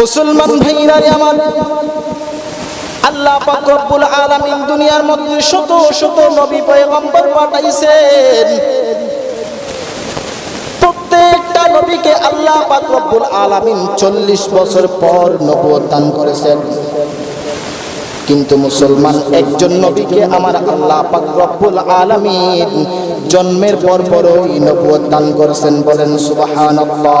মুসলমান ভাইরা আমার, আল্লাহ পাক রব্বুল আলামিন দুনিয়ার মধ্যে শত শত নবী পয়গম্বর পাঠাইছেন। প্রত্যেকটা নবীকে আল্লাহ পাক রব্বুল আলামিন 40 বছর পর নবুয়ত দান করেছেন। কিন্তু মুসলমান একজন নবীকে আমার আল্লাহ পাক রব্বুল আলামিন জন্মের পর পরই নবুয়ত দান করেছেন বলেন সুবহানাল্লাহ।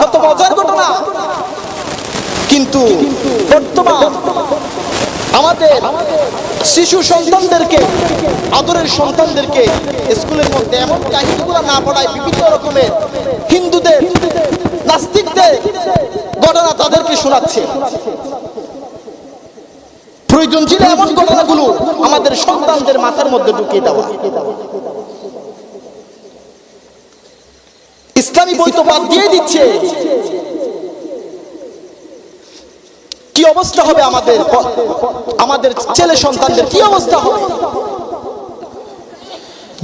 কত মজার ঘটনা। কিন্তু বর্তমান আমাদের শিশু সন্তানদেরকে, আদরের সন্তানদেরকে স্কুলের মধ্যে এমন কাহিনীগুলো না পড়ায় বিভিন্ন রকমের হিন্দুদের, নাস্তিকদের ঘটনা তাদেরকে শোনাচ্ছে। প্রয়োজন ছিল এমন ঘটনাগুলো আমাদের সন্তানদের মাথার মধ্যে ঢুকিয়ে দেওয়া। ইসলামী বই তো বাদ দিয়ে দিচ্ছে। কি অবস্থা হবে আমাদের? আমাদের ছেলে সন্তানদের কি অবস্থা হবে?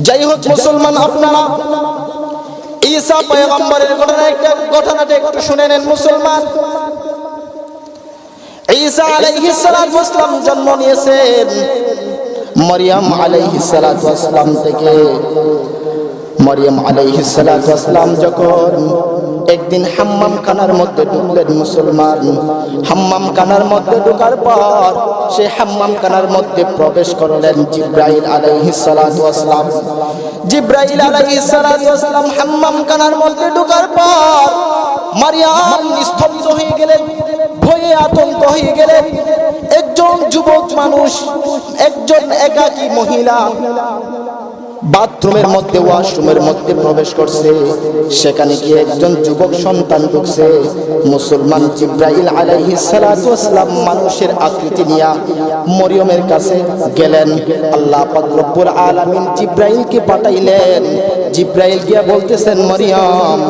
যাই হোক, মুসলমান আপনারা, ঈসা পয়গম্বরের ঘটনা একটা ঘটনাটা একটু শুনে নেন, মুসলমান। ঈসা আলাইহিস সালাতু জন্ম নিয়েছেন মরিয়ম আলাইহিস সালাতু থেকে। মরিয়ম আলাইহিস সালাতু ওয়াসসালাম যখন একদিন হাম্মাম খানার মধ্যে ঢুকলেন মুসলমান, হাম্মাম কানার মধ্যে ঢোকার পর সে হাম্মাম কানার মধ্যে প্রবেশ করলেন জিব্রাইল আলাইহিস সালাতু ওয়াসসালাম। জিব্রাইল আলাইহিস সালাতু ওয়াসসালাম হাম্মাম কানার মধ্যে ঢোকার পর মারিয়াম স্তব্ধ হয়ে গেলেন, ভয়ে আতঙ্ক হয়ে গেলেন। একজন যুবক মানুষ, একজন একাকী মহিলা বাথরুমের মধ্যে, ওয়াশরুমের মধ্যে প্রবেশ করছে। সেখানে গিয়ে একজন যুবক সন্তান ঢুকছে। মুসলমান জিব্রাইল আলাইহিস সালাতু ওয়াসসালাম মানুষের আকৃতি নিয়ে মরিয়মের কাছে গেলেন। আল্লাহ পাক রব্বুল আলামিন জিব্রাইলকে পাঠাইলেন। জিব্রাইল গিয়া বলতেছেন, মরিয়ম,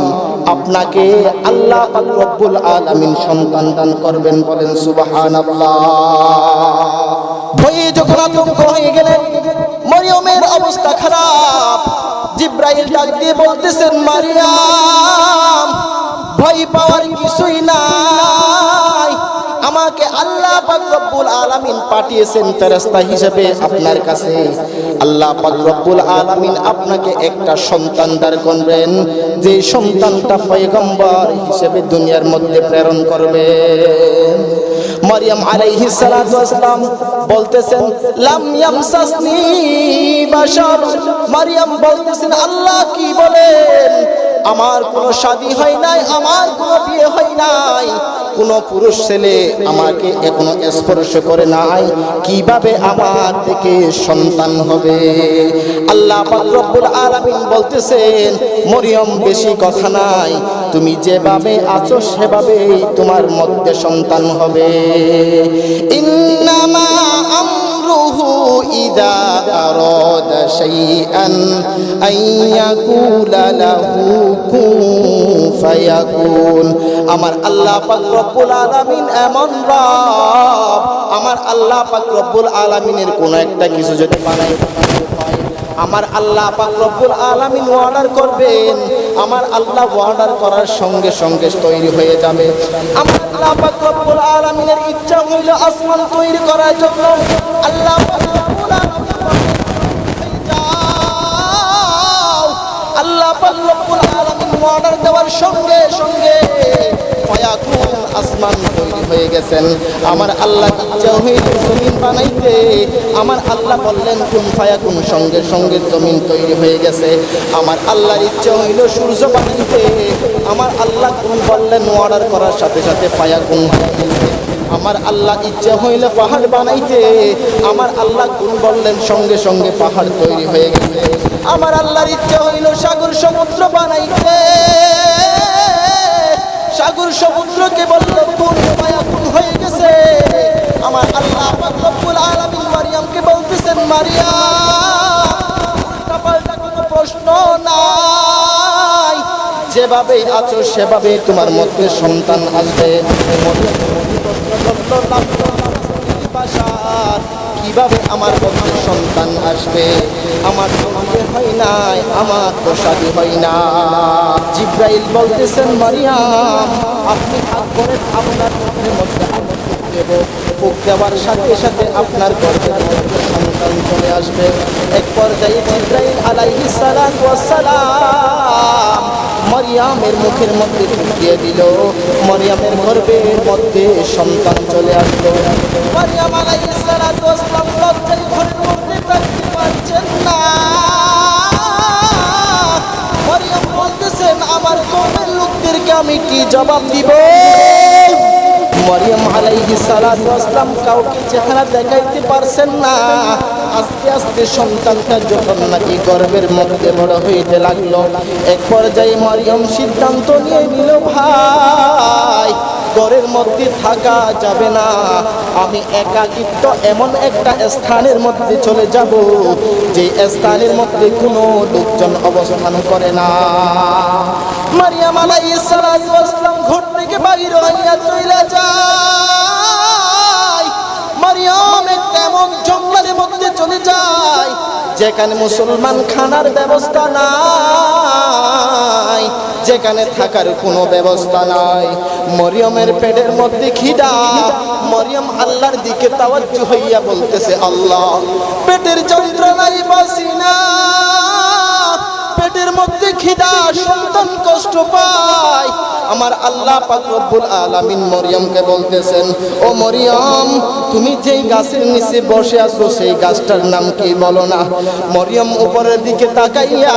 আপনাকে আল্লাহ পাক রব্বুল আলামিন সন্তান দান করবেন বলেন সুবহানাল্লাহ। ভয়ে যখন আতঙ্ক হয়ে গেলেন, মরিয়মের অবস্থা খারাপ। জিব্রাইল ডাক দিয়ে বলতেছেন, মারিয়াম, ভয় পাওয়ার কিছুই নাই। আমাকে আল্লাহ পাক আলামিন পাঠিয়েছেন ফেরেশতা হিসেবে আপনার কাছে। আল্লাহ পাক আলামিন আপনাকে একটা সন্তান দান করবেন, যে সন্তানটা পয়গম্বর হিসেবে দুনিয়ার মধ্যে প্রেরণ করবেন মারিয়াম আলাইহিস সালাতু বলতেছেন, লাম ইয়ামসাসনি বাশার। মারিয়াম বলতেছেন, আল্লাহ কি বলেন? আমার কোনো শাদী হয় নাই, আমার কোনো বিয়ে হয় নাই। কোন পুরুষ ছেলে আমাকে এখনও স্পর্শ করে নাই, কীভাবে আমার থেকে সন্তান হবে? আল্লাহ রব্বুল আলামিন বলতেছেন, মরিয়ম বেশি কথা নাই, তুমি যেভাবে আছো সেভাবেই তোমার মধ্যে সন্তান হবে। ইন্নামা আমরুহু ইদা আরাদা শাইআন আইয়াকুলা লাহু কুন ফায়াকুন আমার আল্লাহ পাক রব্বুল আলামিন এমন রব। আমার আল্লাহ পাক রব্বুল আলামিনের কোন একটা কিছু যদি বানাই, আমার আল্লাহ পাক রব্বুল আলামিন অর্ডার করবেন। আমার আল্লাহ অর্ডার করার সঙ্গে সঙ্গে তৈরি হয়ে যাবে। আমার আল্লাহ রব্বুল আলামিনের ইচ্ছা হইল আসমান তৈরি করার জন্য আল্লাহ আল্লাহ রব্বুল আলামিন অর্ডার দেওয়ার সঙ্গে সঙ্গে আসমান তৈরি হয়ে গেছেন। আমার আল্লাহ ইচ্ছা হইল জমিন বানাইতে, আমার আল্লাহ বললেন, কোন ফায়াকুন সঙ্গে সঙ্গে জমিন তৈরি হয়ে গেছে। আমার আল্লাহর ইচ্ছা হইল সূর্য বানাইতে। আমার আল্লাহ কোন বললেন অর্ডার করার সাথে সাথে ফায়াকুন হয়ে গেছে আমার আল্লাহ ইচ্ছা হইলে পাহাড় বানাইতে। আমার আল্লাহ কোন বললেন, সঙ্গে সঙ্গে পাহাড় তৈরি হয়ে গেছে। আমার আল্লাহর ইচ্ছা হইল সাগর সমুদ্র বানাইতে। সাগর সমুদ্রকে বলল কোন হয়ে গেছে। আমার আল্লাহ রব্বুল আলামিন মারিয়ামকে বলতেছেন মারিয়া উল্টা পাল্টা কোনো প্রশ্ন নাই। যেভাবে আছো সেভাবে তোমার মধ্যে সন্তান আসবে। মরিয়ম প্রশ্ন করল, কীভাবে আমার মধ্যে সন্তান আসবে? আমার তো বিয়ে হয় নাই, আমার তো শাদী হয় না। জিব্রাইল বলতেছেন মারিয়াম, আপনি হাত আপনার মুখের মধ্যে দেব। ফুঁক দেওয়ার সাথে সাথে আপনার গর্ভের সন্তান চলে আসবে। এক পর্যায়ে জিব্রাইল আলাইহিস সালাম মরিয়ামের মুখের মধ্যে ঢুকিয়ে দিল। মরিয়ামের গর্ভের মধ্যে সন্তান চলে আসলো। না। বলতেছেন আমার কওমের লোকদেরকে আমি কি জবাব দিব? মরিয়ম আলাইহিস সালাতু ওয়াসসালাম কাউকে চেহারা দেখাইতে পারছেন না। আস্তে আস্তে সন্তানটা যখন নাকি গর্বের মধ্যে বড় হইতে লাগল, এক পর্যায়ে মরিয়ম সিদ্ধান্ত নিয়ে নিল, ভাই, ঘরের মধ্যে থাকা যাবে না। আমি একাকিত্ব এমন একটা স্থানের মধ্যে চলে যাব, যে স্থানের মধ্যে কোনো লোকজন অবস্থান করে না। মারিয়াম আলাইহিস ওয়াসসালাম ঘর থেকে বাহির হইয়া চলে যায় মারিয়াম একটা জঙ্গলের মধ্যে চলে যায়, যেখানে মুসলমান খানার ব্যবস্থা নাই, যেখানে থাকার কোনো ব্যবস্থা নাই। মরিয়মের পেটের মধ্যে খিদা, মরিয়ম আল্লাহর দিকে তাওয়াজ্জু হইয়া বলতেছে, আল্লাহ, পেটের যন্ত্রণাই বাসি না। পেটের মধ্যে খিদা, সন্তান কষ্ট পায় আমার আল্লাহ পাক রব্বুল আলামিন মরিয়মকে বলতেছেন, ও মরিয়ম, তুমি যেই গাছের নিচে বসে আছো, সেই গাছটার নাম কি বলো না? মরিয়ম উপরের দিকে তাকাইয়া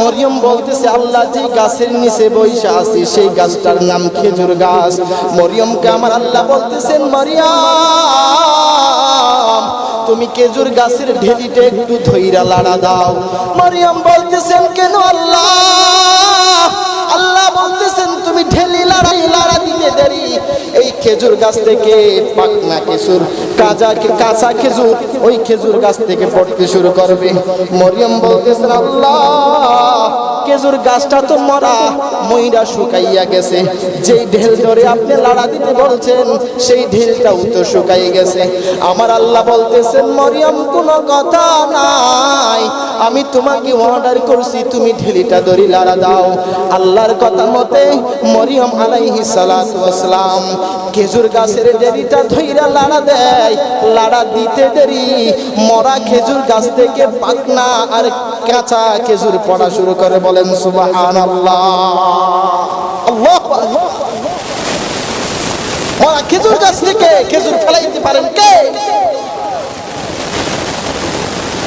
মরিয়ম বলতেছে, আল্লাহ যে গাছের নিচে বসে আছি, সেই গাছটার নাম খেজুর গাছ। মরিয়মকে আমার আল্লাহ বলতেছেন, মরিয়াম, তুমি খেজুর গাছের ঢেলিতে একটু ধইরা লাড়া দাও। মরিয়ম বলতেছেন, কেন আল্লাহ? আল্লাহ বলতেছেন তুমি ঠেলি, লড়াই লড়া দিতে দেরি? এই খেজুর গাছ থেকে পাকনা খেজুর, কাজা কাঁচা খেজুর, ওই খেজুর গাছ থেকে পড়তে শুরু করবে। মরিয়ম বলতেছেন, আল্লাহ খেজুর গাছটা তো মরা মইরা শুকাইয়া গেছে। যেই ঢেল ধরে আপনি লাড়া দিতে বলছেন, সেই ঢেলটাও তো শুকাই গেছে। আমার আল্লাহ বলতেছেন মরিয়ম, কোনো কথা নাই। আমি তোমাকে অর্ডার করছি, তুমি ঢেলিটা ধরে লাড়া দাও। আল্লাহর কথা মতে মরিয়ম আলাইহি ওয়াসসালাম খেজুর গাছের দেরিটা ধইরা লাড়া দেয়। লাড়া দিতে দেরি, মরা খেজুর গাছ থেকে পাকনা আর কাঁচা খেজুর পড়া শুরু করে। বলেন, সুবহানাল্লাহ। আল্লাহ খেজুর গাছ থেকে খেজুর ফেলাইতে পারেন কে?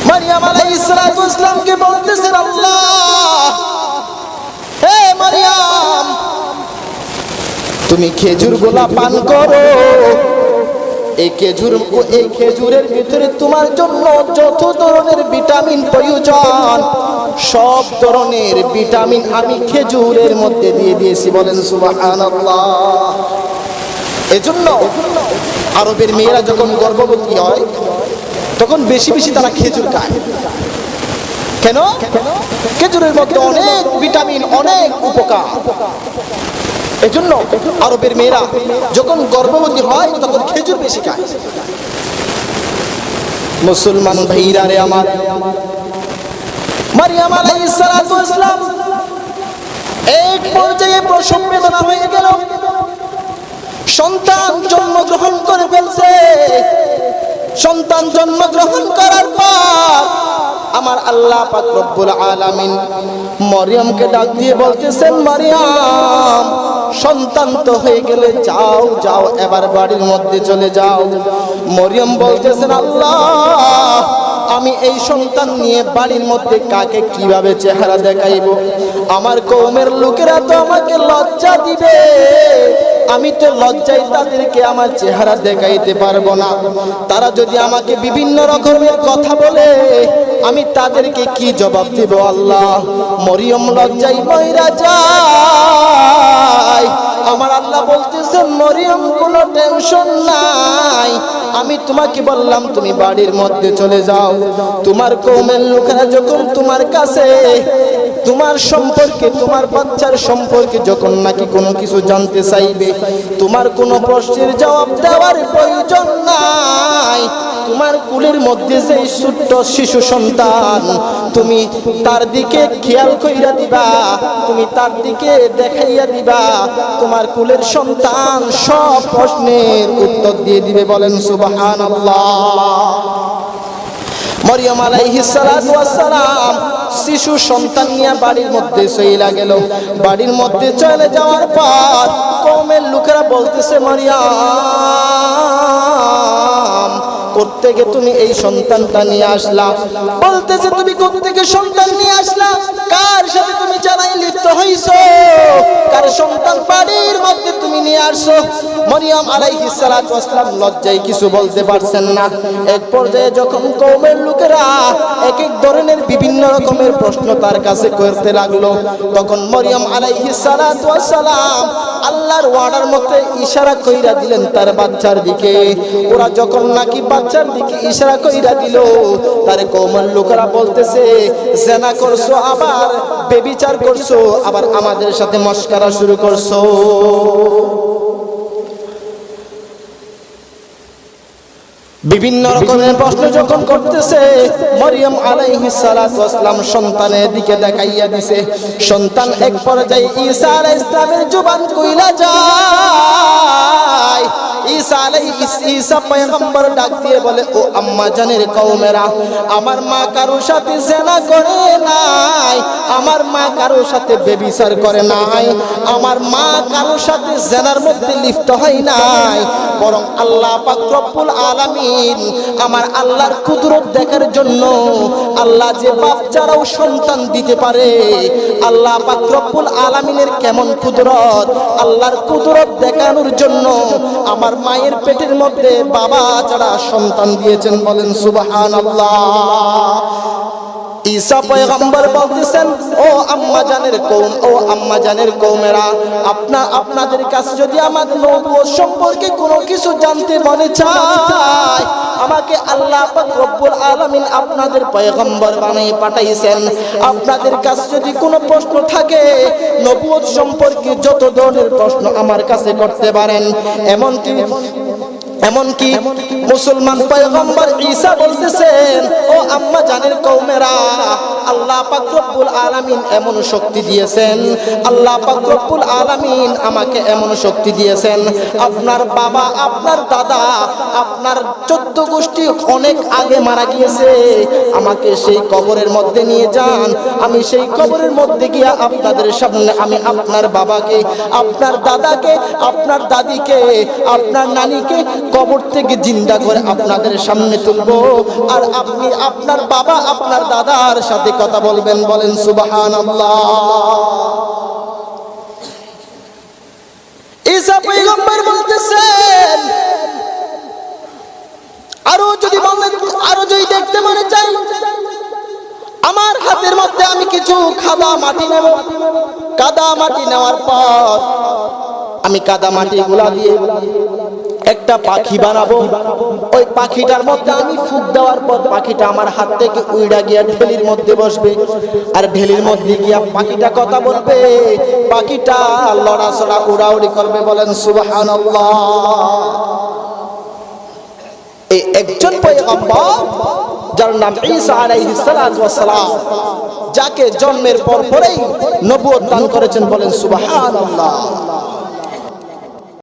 মারিয়াম ওয়াসসালামকে বলতেছেন, আল্লাহ, হে মারিয়াম, তুমি খেজুর গোলা পান করো। এই খেজুর, এই খেজুরের ভিতরে তোমার জন্য যত ধরনের ভিটামিন প্রয়োজন সব ধরনের ভিটামিন আমি খেজুরের মধ্যে দিয়ে দিয়েছি, বলেন সুবহানাল্লাহ। এজন্য আরবের মেয়েরা যখন গর্ভবতী হয়, তখন বেশি বেশি তারা খেজুর খায়। কেন? খেজুরের মধ্যে অনেক ভিটামিন, অনেক উপকার। এজন্য আরবের মেয়েরা যখন গর্ভবতী হয়, তখন খেজুর বেশি খায়। মুসলমান ভাইরা রে আমার মারিয়াম আলাইহিস সালাতু ইসলাম এক পর্যায়ে প্রসব বেদনা হয়ে গেল। সন্তান জন্মগ্রহণ করে ফেলছে। সন্তান জন্মগ্রহণ করার পর আমার আল্লাহ পাক রব্বুল আলামিন মরিয়মকে ডাক দিয়ে বলতেছেন, মরিয়ম, সন্তান তো হয়ে গেলে যাও যাও, এবার বাড়ির মধ্যে চলে যাও। মরিয়ম বলতেছেন, আল্লাহ আমি এই সন্তান নিয়ে বাড়ির মধ্যে কাকে কীভাবে চেহারা দেখাইব? আমার কৌমের লোকেরা তো আমাকে লজ্জা দিবে। আমি তো লজ্জায় তাদেরকে আমার চেহারা দেখাইতে পারব না। তারা যদি আমাকে বিভিন্ন রকমের কথা বলে আমি তাদেরকে কি জবাব দেব আল্লাহ? মরিয়ম লজ্জায় ময়রা যায়। আমার আল্লাহ বলতেছে, মরিয়ম, কোনো টেনশন নাই। আমি তোমাকে বললাম, তুমি বাড়ির মধ্যে চলে যাও। তোমার কৌমের লোকেরা যখন তোমার কাছে, তোমার সম্পর্কে, তোমার বাচ্চার সম্পর্কে যখন নাকি কোনো কিছু জানতে চাইবে, তোমার কোনো প্রশ্নের জবাব দেওয়ার প্রয়োজন নাই। তোমার কুলের মধ্যে যে ছোট্ট শিশু সন্তান, তুমি তার দিকে খেয়াল কইরা দিবা, তুমি তার দিকে দেখাইয়া দিবা, তোমার কুলের সন্তান সব প্রশ্নের উত্তর দিয়ে দিবে বলেন সুবহানাল্লাহ। মরিয়ম আলাইহিস সালাতু ওয়াস সালাম শিশু সন্তান নিয়ে বাড়ির মধ্যে চইলা গেল। বাড়ির মধ্যে চলে যাওয়ার পর কওমের লোকেরা বলতেছে, মরিয়াম তুমি এই সন্তানটা নিয়ে আসলা। বলতেছে, তুমি সন্তান নিয়ে আসলা? কার সাথে তুমি জানাই লিপ্ত হইছো? কার সন্তান বাড়ির মধ্যে তুমি নিয়ে আসছো? মরিয়ম আলাইহিস সালাতু লজ্জায় কিছু বলতে পারছেন না। এক পর্যায়ে যখন কওমের লোকেরা এক এক ধরনের বিভিন্ন রকমের প্রশ্ন তার কাছে করতে লাগল। তখন মরিয়ম আলাইহিস সালাতু ওয়াসসালাম আল্লাহর ওয়ার্ডার মতে ইশারা কইরা দিলেন তার বাচ্চার দিকে। ওরা যখন নাকি বাচ্চার দিকে ইশারা কইরা দিল, তার কৌমার লোকেরা বলতেছে, জেনা করছ আবার, বেবিচার করছ, আবার আমাদের সাথে মস্কারা শুরু করছ। বিভিন্ন রকমের প্রশ্ন যখন করতেছে, মরিয়ম আলাইহি ওয়াসলাম সন্তানের দিকে দেখাইয়া দিছে, সন্তান এক পর্যায়ে ঈসা আলাইহিস ইসলামের জুবান কইলা যায়। পয়গম্বর ডাক দিয়ে বলে, ও আম্মা জানের আমার মা সাথে করে নাই, আমার মা সাথে বেবিচার করে নাই, আমার মা সাথে জেনার মধ্যে লিপ্ত হয় নাই, বরং আল্লাহ আলামিন আমার আল্লাহর কুদরত দেখার জন্য আল্লাহ যে বাপ সন্তান দিতে পারে, আল্লাহ পাক আলামিনের কেমন কুদরত, আল্লাহর কুদরত দেখানোর জন্য আমার মায়ের পেটের মধ্যে বাবা যারা সন্তান দিয়েছেন বলেন সুবহানাল্লাহ। ও আম্মা জানের ও আম্মা জানের আপনাদের যদি আমার সম্পর্কে কোনো কিছু জানতে মনে আমাকে আল্লাহ আলামিন আপনাদের পয়গম্বর বানিয়ে পাঠাইছেন। আপনাদের কাছে যদি কোনো প্রশ্ন থাকে নবুয়ত সম্পর্কে যত ধরনের প্রশ্ন আমার কাছে করতে পারেন। এমনকি এমনকি মুসলমান পয়গম্বর ঈসা বলতেছেন ও আম্মা জানের কওমেরা আল্লাহ পাক রব্বুল আলামিন এমন শক্তি দিয়েছেন। আল্লাহ আলামিন আমাকে এমন শক্তি দিয়েছেন। আপনার বাবা, আপনার দাদা, আপনার চোদ্দ গোষ্ঠী অনেক আগে মারা গিয়েছে। আমাকে সেই কবরের মধ্যে নিয়ে যান। আমি সেই কবরের মধ্যে গিয়া আপনাদের সামনে আমি আপনার বাবাকে, আপনার দাদাকে, আপনার দাদিকে, আপনার নানিকে কবর থেকে জিন্দা করে আপনাদের সামনে তুলবো। আর আপনি, আপনার বাবা, আপনার দাদার সাথে কথা বলবেন, বলেন সুবাহান আরও যদি আরও যদি দেখতে মনে চাই আমার হাতের মধ্যে আমি কিছু খাদা মাটি নেব। কাদা মাটি নেওয়ার পর আমি কাদা মাটি গুলা দিয়ে একটা পাখি বানাবো। ওই পাখিটার মধ্যে আমি ফুক দেওয়ার পর পাখিটা আমার হাত থেকে উইড়া গিয়া ঢেলির মধ্যে বসবে। আর ঢেলির মধ্যে গিয়া পাখিটা কথা বলবে, পাখিটা লড়াচড়া, উড়াউড়ি করবে। বলেন, সুবহানাল্লাহ। এই একজন পয়গম্বর, যার নাম ঈসা আলাইহিস সালাতু ওয়াস সালাম, যাকে জন্মের পর পরেই নবুয়ত দান করেছেন, বলেন, সুবহানাল্লাহ।